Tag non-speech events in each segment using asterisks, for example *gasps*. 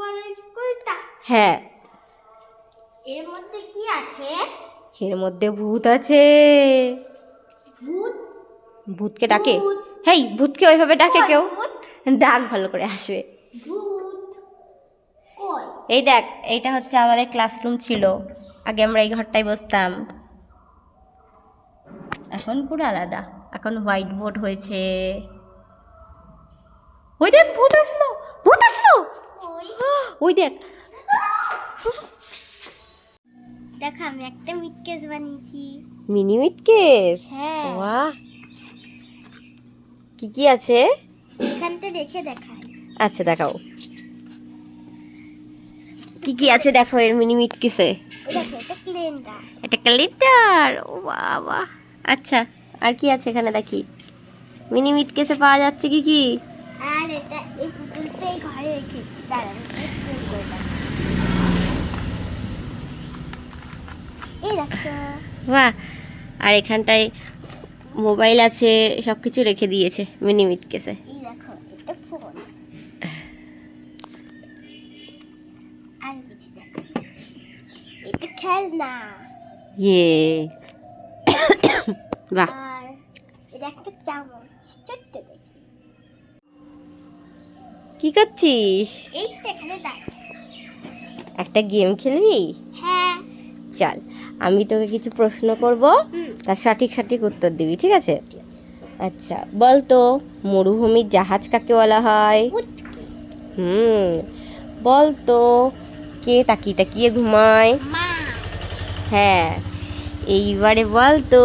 বড় স্কুলটা? হ্যাঁ। এর মধ্যে কি আছে? এর মধ্যে ভূত আছে। ভূত? ভূতকে ডাকে। হেই ভূতকে ওইভাবে ডাকে কেউ? ডাক ভালো করে আসবে। এই দেখ এইটা হচ্ছে আমাদের ক্লাসরুম ছিল। আগে আমরা এই ঘরটায় বসতাম। এখন পুরো আলাদা। এখন হোয়াইট বোর্ড হয়েছে। ওই দেখ ভূত আসলো ভূত আসলো। ওই। *gasps* দেখ। দেখো আমি একটা মিট কেস বানিয়েছি। মিনি মিট কেস হ্যাঁ। বাহ। কি কি আছে? এখানটা দেখে দেখায় আচ্ছা দেখাও। কি কি আছে দেখো এর মিনি মিট কেসে দেখো এটা ক্লেনটা এটা ক্যালেন্ডার ও বাবা। আচ্ছা আর কি আছে এখানে দেখি? মিনি মিট কেসে পাওয়া যাচ্ছে কি কি? এটা এই পুতুলটা এই ঘরে রেখেছি। দাঁড়ান। এই দেখো। বাহ আর এখানটায় মোবাইল আছে সব কিছু রেখে দিয়েছে মিনি মিট কেসে। খেলনা। ইয়ে। বাহ। এটা একটা চামচ ছোট্ট দেখি। কি করছিস? একটা গেম খেলবি? হ্যাঁ। চল আমি তোকে কিছু প্রশ্ন করব। তার সঠিক সঠিক উত্তর দিবি ঠিক আছে? আচ্ছা বল তো মরুভূমির জাহাজ কাকে বলা হয়? হুম বল তো কে তাকিয়ে তাকিয়ে ঘুমায়? হ্যাঁ এইবারে বল তো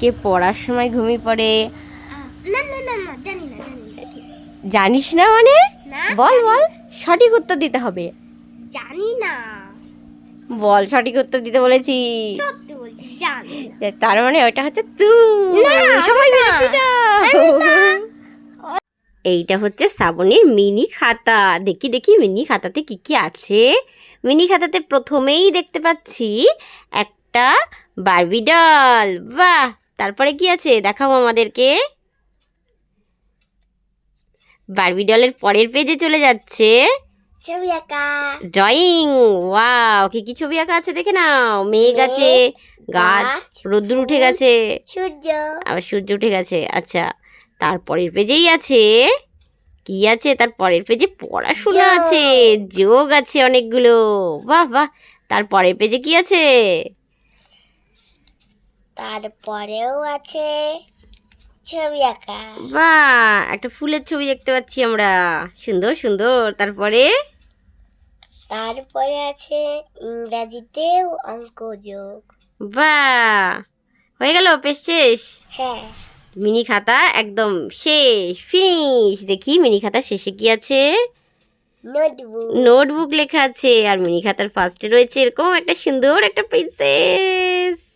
কে পড়ার সময় ঘুমিয়ে পড়ে? জানিস না মানে? বল বল সঠিক উত্তর দিতে হবে। জানি না। বল সঠিক উত্তর দিতে বলেছি। সত্যি বলছি জানি তার মানে ওটা হচ্ছে তুই সবাই। এইটা হচ্ছে শ্রাবণীর মিনি খাতা। দেখি দেখি মিনি খাতাতে কি কি আছে। মিনি খাতাতে প্রথমেই দেখতে পাচ্ছি একটা বারবি ডল। বাহ! তারপরে কি আছে? দেখাবো আমাদেরকে। বারবি ডলের পরের পেজে চলে যাচ্ছে। ছবি আঁকা। ড্রয়িং ওয়াও কি কি ছবি আঁকা আছে দেখে নাও। মেঘ আছে গাছ রোদ্দুর উঠে গেছে। সূর্য। আবার সূর্য উঠে গেছে আচ্ছা। তারপরের পেজেই আছে। কি আছে? তার পরের পেজে পড়াশোনা আছে যোগ আছে অনেকগুলো। বাহ বাহ। তার পরের পেজে কি আছে? তারপরেও আছে। ছবি আঁকা। বাহ একটা ফুলের ছবি দেখতে পাচ্ছি আমরা। সুন্দর সুন্দর। তারপরে? তারপরে আছে ইংরাজিতেও অঙ্ক যোগ। বাহ হয়ে গেল পেজ শেষ? হ্যাঁ। মিনি খাতা একদম শেষ ফিনিশ। দেখি মিনি খাতা শেষে কি আছে? নোটবুক। নোটবুক লেখা আছে। আর মিনি খাতার ফার্স্টে রয়েছে এরকম একটা সুন্দর একটা প্রিন্সেস।